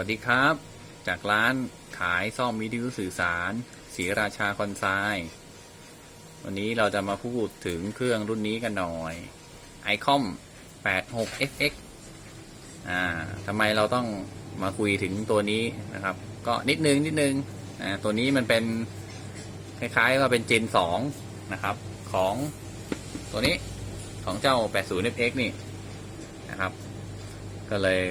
วัสดีครับ จากร้านขายซ่อมวิทยุสื่อสารศรีราชาคอนไซน์วันนี้เราจะมาพูดถึงเครื่องรุ่นนี้กันหน่อย ICOM 86FX อ่าทำไมเราต้องมาคุยถึงตัวนี้นะครับ ก็นิดนึงนิดนึงอ่าตัวนี้มันเป็น คล้ายๆว่าเป็น Gen 2นะครับ ของตัวนี้ของเจ้า 80FX นี่นะครับ ก็เลย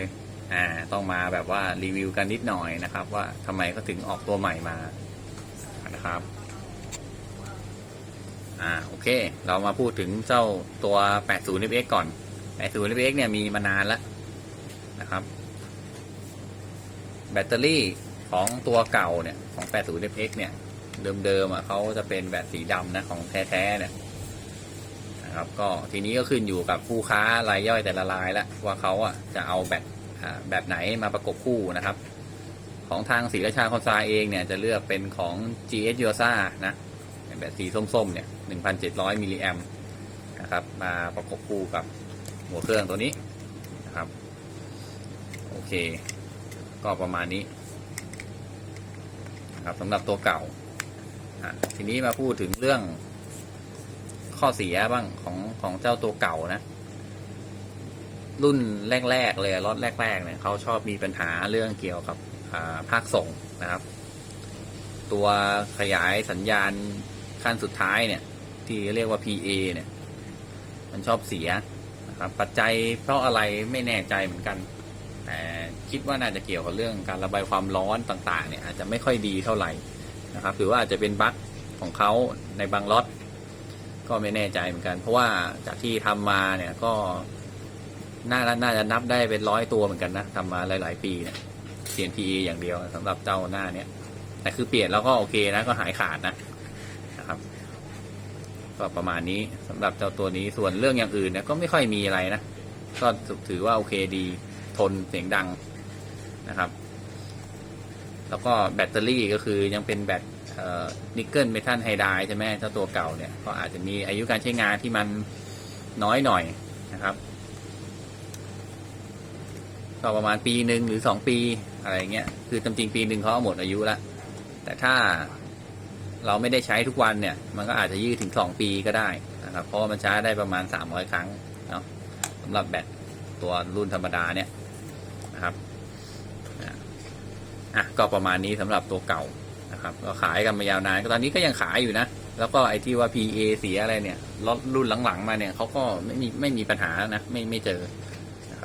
อ่าต้องมาแบบว่ารีวิวกันนิดหน่อยนะครับ ว่าทำไมเขาถึงออกตัวใหม่มานะครับอ่าโอเค เรามาพูดถึงเจ้าตัว 80fx ก่อน 80fx เนี่ยมีมานานแล้วนะครับ แบตเตอรี่ของตัวเก่าเนี่ยของ 80fx เนี่ยเดิมๆอะเขาจะเป็นแบตสีดำนะของแท้ๆเนี่ยนะครับก็ทีนี้ก็ขึ้นอยู่กับผู้ค้ารายย่อยแต่ละรายล้วว่าเขาอะจะเอาแบต แบบไหนมาประกบคู่นะครับ ของทางศรีราชาคอนซาเองเนี่ยจะเลือกเป็นของ GS y o s a นะเป็นแบบสีส้มๆเนี่ย1,700มิลลิแอมนะครับมาประกบคู่กับหัวเครื่องตัวนี้นะครับโอเค ก็ประมาณนี้นะครับสำหรับตัวเก่าทีนี้มาพูดถึงเรื่องข้อเสียบ้างของของเจ้าตัวเก่านะ รุ่นแรก ๆ เลยรถแรก ๆ เนี่ยเขาชอบมีปัญหาเรื่องเกี่ยวกับภาคส่งนะครับ ตัวขยายสัญญาณขั้นสุดท้ายเนี่ย ที่เรียกว่า PA เนี่ย มันชอบเสียนะครับ ปัจจัยเพราะอะไรไม่แน่ใจเหมือนกัน แต่คิดว่าน่าจะเกี่ยวกับเรื่องการระบายความร้อนต่างๆ เนี่ยอาจจะไม่ค่อยดีเท่าไหร่นะครับ หรือว่าอาจจะเป็นบั๊กของเขาในบางล็อตก็ไม่แน่ใจเหมือนกัน เพราะว่าจากที่ทำมาเนี่ยก็ น่าน่าจะนับได้เป็นร้อยตัวเหมือนกันนะทำมาหลาย ๆ ปีเนี่ยเปลี่ยน PE อย่างเดียวสำหรับเจ้าหน้าเนี่ยแต่คือเปลี่ยนแล้วก็โอเคนะก็หายขาดนะนะครับ ก็ประมาณนี้สำหรับเจ้าตัวนี้ส่วนเรื่องอย่างอื่นเนี่ยก็ไม่ค่อยมีอะไรนะก็ถือว่าโอเคดีทนเสียงดังนะครับ แล้วก็แบตเตอรี่ก็คือยังเป็นแบตนิกเกิลเมทัลไฮไดใช่ไหมเจ้าตัวเก่าเนี่ยก็อาจจะมีอายุการใช้งานที่มันน้อยหน่อยนะครับ ก็ประมาณปีหนึ่งหรือสองปีอะไรเงี้ยคือจริงปีหนึ่งเขาหมดอายุแล้วแต่ถ้าเราไม่ได้ใช้ทุกวันเนี่ย มันก็อาจจะยืดถึงสองปีก็ได้นะครับ เพราะมันใช้ได้ประมาณสามร้อยครั้งเนาะสำหรับแบตตัวรุ่นธรรมดาเนี่ยนะครับอะก็ประมาณนี้สำหรับตัวเก่านะครับก็ขายกันมายาวนานก็ตอนนี้ก็ยังขายอยู่นะ แล้วก็ไอที่ว่า PA เสียอะไรเนี่ยรุ่นหลังๆมาเนี่ยเขาก็ไม่มีไม่มีปัญหานะไม่ไม่เจอ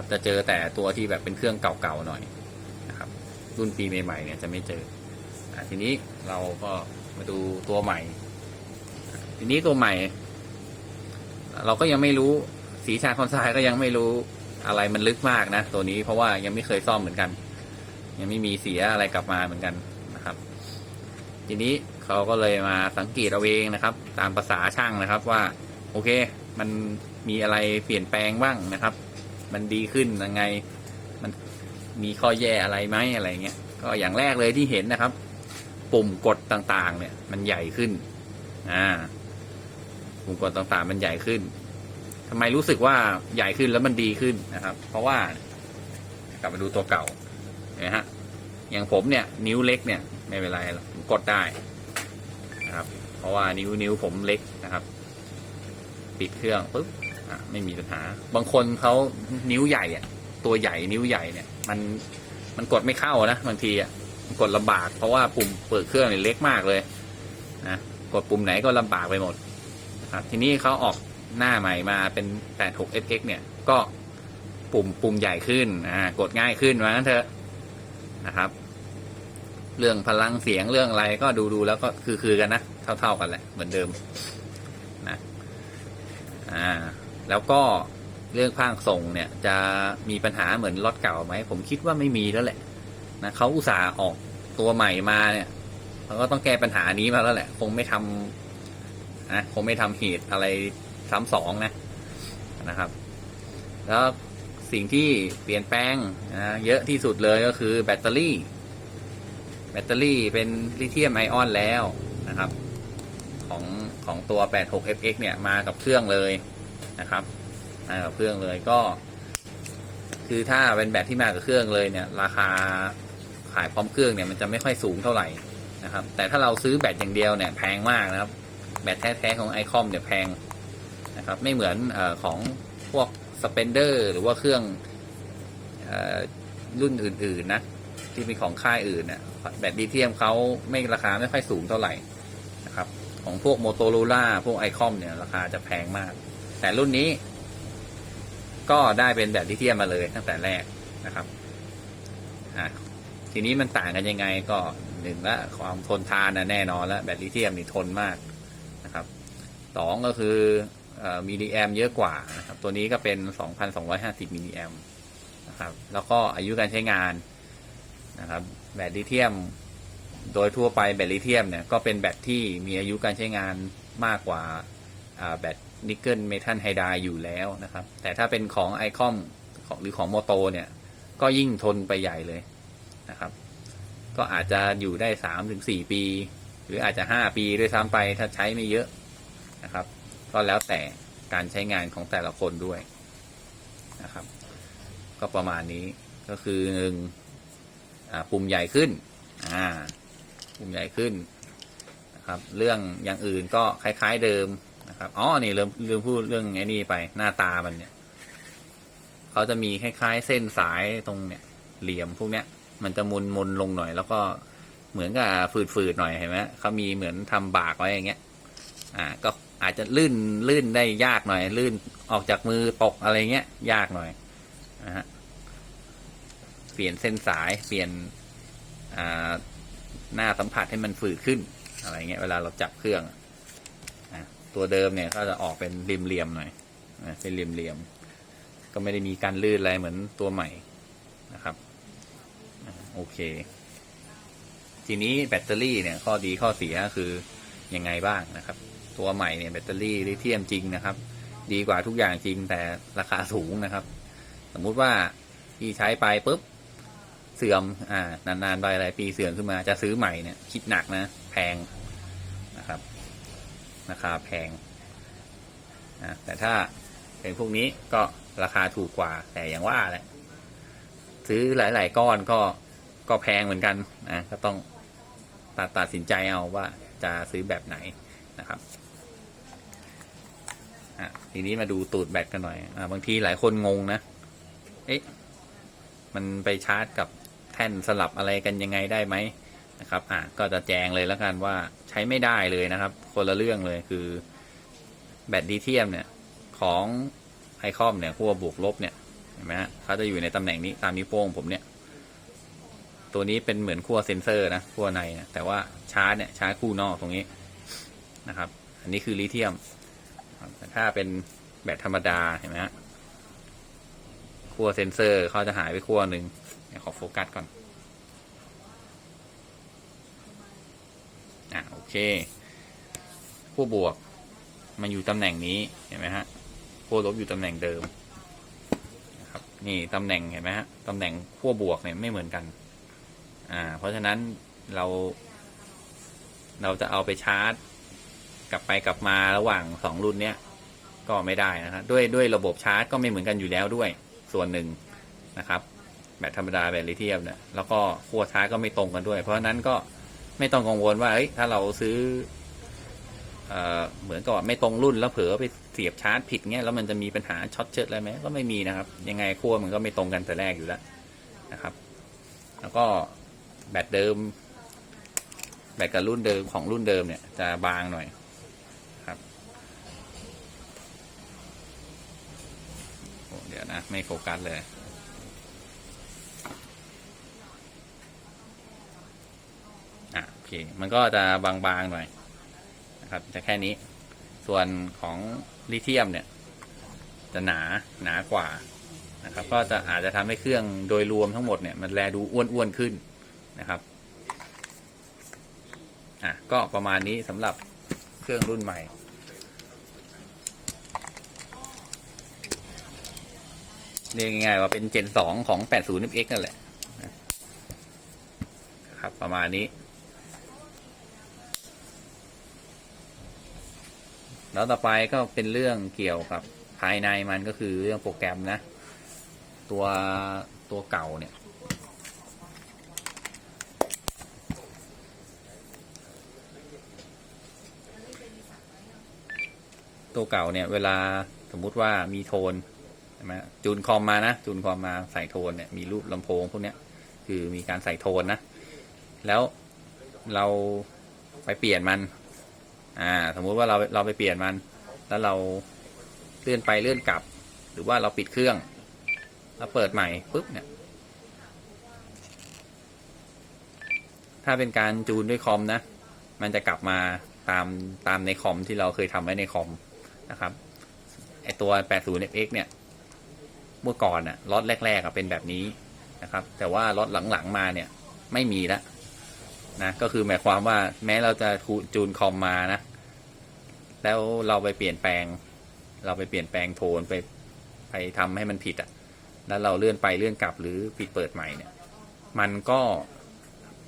นะครับจะเจอแต่ตัวที่แบบเป็นเครื่องเก่าๆหน่อยนะครับ รุ่นปีใหม่ๆเนี่ยจะไม่เจออทีนี้เราก็มาดูตัวใหม่ ทีนี้ตัวใหม่ เราก็ยังไม่รู้สีชาคอนไซก็ยังไม่รู้อะไรมันลึกมากนะ ตัวนี้เพราะว่ายังไม่เคยซ่อมเหมือนกัน ยังไม่มีเสียอะไรกลับมาเหมือนกันนะครับ ทีนี้เขาก็เลยมาสังเกตเอาเองนะครับ ตามภาษาช่างนะครับว่า โอเค มันมีอะไรเปลี่ยนแปลงบ้างนะครับ มันดีขึ้นยังไง มันมีข้อแย่อะไรไหมอะไรเงี้ยก็อย่างแรกเลยที่เห็นนะครับ ปุ่มกดต่างๆ เนี่ย มันใหญ่ขึ้นอ่าปุ่มกดต่างๆ มันใหญ่ขึ้นทำไมรู้สึกว่าใหญ่ขึ้นแล้วมันดีขึ้นนะครับ เพราะว่ากลับมาดูตัวเก่าเห็นไหมฮะอย่างผมเนี่ย นิ้วเล็กเนี่ยไม่เป็นไรหรอกผมกดได้นะครับ เพราะว่านิ้วนิ้วผมเล็กนะครับ ปิดเครื่องปุ๊บ อะไม่มีปัญหา บางคนเขานิ้วใหญ่อะตัวใหญ่นิ้วใหญ่เนี่ย มันมันกดไม่เข้านะบางทีอะกดลำบากเพราะว่าปุ่มเปิดเครื่องเนี่ยเล็กมากเลยนะกดปุ่มไหนก็ลำบากไปหมดครับทีนี้เขาออกหน้าใหม่มาเป็น 86fx เนี่ย ก็ปุ่มปุ่มใหญ่ขึ้นอ่ากดง่ายขึ้นว่างั้นเถอะนะครับ เรื่องพลังเสียงเรื่องอะไรก็ดูดูแล้วก็คือคือกันนะ เท่า ๆกันแหละเหมือนเดิมนะอ่า แล้วก็เรื่องภาคส่งเนี่ยจะมีปัญหาเหมือนรถเก่าไหมผมคิดว่าไม่มีแล้วแหละนะเขาอุตส่าห์ออกตัวใหม่มาเนี่ยเขาก็ต้องแก้ปัญหานี้มาแล้วแหละ คงไม่ทำนะคงไม่ทำเหตุอะไรซ้ำสองนะนะครับ แล้วสิ่งที่เปลี่ยนแปลงนะเยอะที่สุดเลยก็คือแบตเตอรี่ แบตเตอรี่เป็นลิเธียมไอออนแล้วนะครับ ของของตัว 86fx เนี่ยมากับเครื่องเลย นะครับมากับเครื่องเลยก็ คือถ้าเป็นแบตที่มากับเครื่องเลยเนี่ย ราคาขายพร้อมเครื่องเนี่ยมันจะไม่ค่อยสูงเท่าไหร่นะครับ แต่ถ้าเราซื้อแบตอย่างเดียวเนี่ยแพงมากนะครับ แบตแท้ๆของไอคอมเนี่ยแพงนะครับ ไม่เหมือนอของพวกสเปนเดอร์หรือว่าเครื่องอรุ่นอื่น ๆ นะ ที่เป็นของค่ายอื่นเนี่ยแบตลิเธียมเขาไม่ราคาไม่ค่อยสูงเท่าไหร่นะครับ ของพวกโมโตโรล่าพวกไอคอมเนี่ยราคาจะแพงมาก แต่รุ่นนี้ ก็ได้เป็นแบตลิเธียมมาเลยตั้งแต่แรกนะครับทีนี้มันต่างกันยังไงก็หนึ่งละความทนทานนะแน่นอนแล้วแบตลิเธียมนี่ทนมากนะครับสองก็คือมิลลิแอมเยอะกว่านะครับตัวนี้ก็เป็น 2,250 มิลลิแอมนะครับแล้วก็อายุการใช้งานนะครับแบตลิเธียมโดยทั่วไปแบตลิเธียมเนี่ยก็เป็นแบตที่มีอายุการใช้งานมากกว่าแบต นิกเกิลเมทัลไฮไดอยู่แล้วนะครับ แต่ถ้าเป็นของไอคอมของหรือของโมโตเนี่ย ก็ยิ่งทนไปใหญ่เลยนะครับ ก็อาจจะอยู่ได้สามถึงสี่ปี หรืออาจจะห้าปีด้วยซ้ำไปถ้าใช้ไม่เยอะนะครับ ก็แล้วแต่การใช้งานของแต่ละคนด้วยนะครับ ก็ประมาณนี้ก็คือหนึ่งอ่าปุ่มใหญ่ขึ้นอ่าปุ่มใหญ่ขึ้นนะครับ เรื่องอย่างอื่นก็คล้าย ๆเดิม นะครับ อ๋อ นี่ลืมลืมพูดเรื่องไอ้นี่ไปหน้าตามันเนี่ยเขาจะมีคล้ายๆ เส้นสายตรงเนี่ย เหลี่ยมพวกเนี้ย มันจะมุนมุนลงหน่อย แล้วก็เหมือนกับฝืดๆหน่อยเห็นไหมเขามีเหมือนทำบากไว้อย่างเงี้ย อ่า ก็อาจจะลื่นลื่นได้ยากหน่อย ลื่นออกจากมือตกอะไรเงี้ย ยากหน่อยนะฮะเปลี่ยนเส้นสายเปลี่ยนอ่าหน้าสัมผัสให้มันฝืดขึ้นอะไรเงี้ยเวลาเราจับเครื่อง ตัวเดิมเนี่ยก็จะออกเป็นริมเหลี่ยมๆหน่อยนะเป็นริมเหลี่ยมๆก็ไม่ได้มีการลื่นอะไรเหมือนตัวใหม่นะครับโอเค ทีนี้แบตเตอรี่เนี่ยข้อดีข้อเสียคือยังไงบ้างนะครับ ตัวใหม่เนี่ยแบตเตอรี่ลิเธียมจริงนะครับ ดีกว่าทุกอย่างจริงแต่ราคาสูงนะครับ สมมุติว่าที่ใช้ไปปุ๊บเสื่อมอ่านานๆไปหลายปีเสื่อมขึ้นมาจะซื้อใหม่เนี่ยคิดหนักนะ แพง ราคาแพงนะแต่ถ้าเป็นพวกนี้ก็ราคาถูกกว่าแต่อย่างว่าแหละซื้อหลาย ๆ ก้อนก็ก็แพงเหมือนกันนะก็ต้องตัดตัดสินใจเอาว่าจะซื้อแบบไหนนะครับอะทีนี้มาดูตูดแบตกันหน่อยอ่าบางทีหลายคนงงนะ เอ๊ะมันไปชาร์จกับแท่นสลับอะไรกันยังไงได้ไหม นะครับอะก็จะแจงเลยแล้วกันว่าใช้ไม่ได้เลยนะครับ คนละเรื่องเลยคือ แบตลิเธียมเนี่ยของไอคอมเนี่ยขั้วบวกลบเนี่ยเห็นไหมฮะเขาจะอยู่ในตำแหน่งนี้ตามนิ้วโป้งผมเนี่ย ตัวนี้เป็นเหมือนขั้วเซนเซอร์นะขั้วในนะแต่ว่าชาร์จเนี่ยชาร์จคู่นอกตรงนี้นะครับ อันนี้คือลิเธียมแต่ถ้าเป็นแบตธรรมดาเห็นไหมฮะขั้วเซนเซอร์เขาจะหายไปขั้วหนึ่งขอโฟกัสก่อน อะโอเคขั้วบวกมันอยู่ตำแหน่งนี้เห็นไหมฮะขั้วลบอยู่ตำแหน่งเดิมนะครับนี่ตำแหน่งเห็นไหมฮะตำแหน่งขั้วบวกเนี่ยไม่เหมือนกันอ่าเพราะฉะนั้นเรา เราจะเอาไปชาร์จ กลับไปกลับมาระหว่างสองรุ่นเนี้ยก็ไม่ได้นะครับด้วยด้วยระบบชาร์จก็ไม่เหมือนกันอยู่แล้วด้วยส่วนหนึ่งนะครับ แบตธรรมดาแบตลิเธียมเนี่ยแล้วก็ขั้วชาร์จก็ไม่ตรงกันด้วย เพราะฉะนั้นก็ ไม่ต้องกังวลว่าเอ้ยถ้าเราซื้อเอเหมือนกับไม่ตรงรุ่นแล้วเผลอไปเสียบชาร์จผิดเงี้ยแล้วมันจะมีปัญหาช็อตเชิดอะไรไหมก็ไม่มีนะครับ ยังไงขั้วมันก็ไม่ตรงกันแต่แรกอยู่แล้วนะครับ แล้วก็แบตเดิม แบตกับรุ่นเดิมของรุ่นเดิมเนี่ยจะบางหน่อยโอ้เดี๋ยวนะ ไม่โฟกัสเลย อะโอ เค มันก็จะบางๆหน่อยนะครับจะแค่นี้ ส่วนของลิเธียมเนี่ย จะหนาหนากว่านะครับ ก็จะอาจจะทำให้เครื่องโดยรวมทั้งหมดเนี่ยมันแลดูอ้วนๆขึ้นนะครับอะก็ประมาณนี้สำหรับเครื่องรุ่นใหม่เรียกง่ายๆว่าเป็นเจนสองของ 80 FX นั่นแหละนะครับ ประมาณนี้ แล้วต่อไปก็เป็นเรื่องเกี่ยวกับภายในมันก็คือเรื่องโปรแกรมนะ ตัวตัวเก่าเนี่ยตัวเก่าเนี่ยเวลาสมมุติว่ามีโทนใช่ไหมจูนคอมมานะจูนคอมมาใส่โทนเนี่ยมีรูปลำโพงพวกเนี้ยคือมีการใส่โทนนะ แล้วเราไปเปลี่ยนมัน อ่า สมมุติว่าเราเราไปเปลี่ยนมัน แล้วเราเลื่อนไปเลื่อนกลับ หรือว่าเราปิดเครื่อง แล้วเปิดใหม่ปุ๊บเนี่ย ถ้าเป็นการจูนด้วยคอมนะ มันจะกลับมาตามตามในคอมที่เราเคยทำไว้ในคอมนะครับไอตัว 80fx เนี่ย เมื่อก่อนอะล็อตแรกๆอะเป็นแบบนี้นะครับ แต่ว่าล็อตหลังๆมาเนี่ย ไม่มีแล้ว นะก็คือหมายความว่าแม้เราจะจูนคอมมานะ แล้วเราไปเปลี่ยนแปลง เราไปเปลี่ยนแปลงโทนไปไปทำให้มันผิดอะแล้วเราเลื่อนไปเลื่อนกลับหรือปิดเปิดใหม่เนี่ย มันก็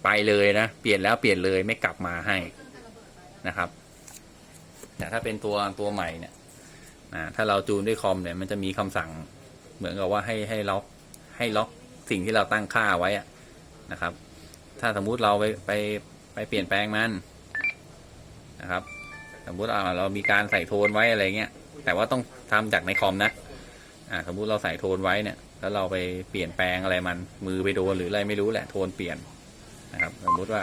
ไปเลยนะ เปลี่ยนแล้วเปลี่ยนเลยไม่กลับมาให้นะครับแต่ถ้าเป็นตัวตัวใหม่เนี่ยนะถ้าเราจูนด้วยคอมเนี่ยมันจะมีคำสั่งเหมือนกับว่าให้ให้ล็อกให้ล็อกสิ่งที่เราตั้งค่าไว้อะนะครับ ถ้าสมมุติเราไปไปไปเปลี่ยนแปลงมันนะครับ สมมุติอ่าเรามีการใส่โทนไว้อะไรเงี้ย แต่ว่าต้องทำจากในคอมนะอ่าสมมุติเราใส่โทนไว้เนี่ย แล้วเราไปเปลี่ยนแปลงอะไรมัน มือไปโดนหรืออะไรไม่รู้แหละโทนเปลี่ยนนะครับ สมมุติว่า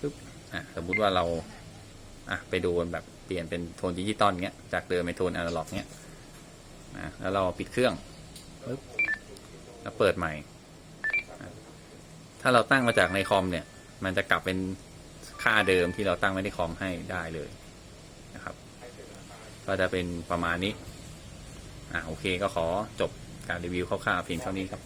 ปึ๊บอะสมมุติว่าเราอะไปโดนแบบเปลี่ยนเป็นโทนดิจิตอลเงี้ย จากเดิมเป็นโทนอนาล็อกเงี้ยนะแล้วเราปิดเครื่อง แล้วเปิดใหม่ ถ้าเราตั้งมาจากในคอมเนี่ย มันจะกลับเป็นค่าเดิมที่เราตั้งไว้ในคอมให้ได้เลยนะครับ ก็จะเป็นประมาณนี้ อ่าโอเคก็ขอจบการรีวิวคร่าวๆเพียงเท่านี้ครับ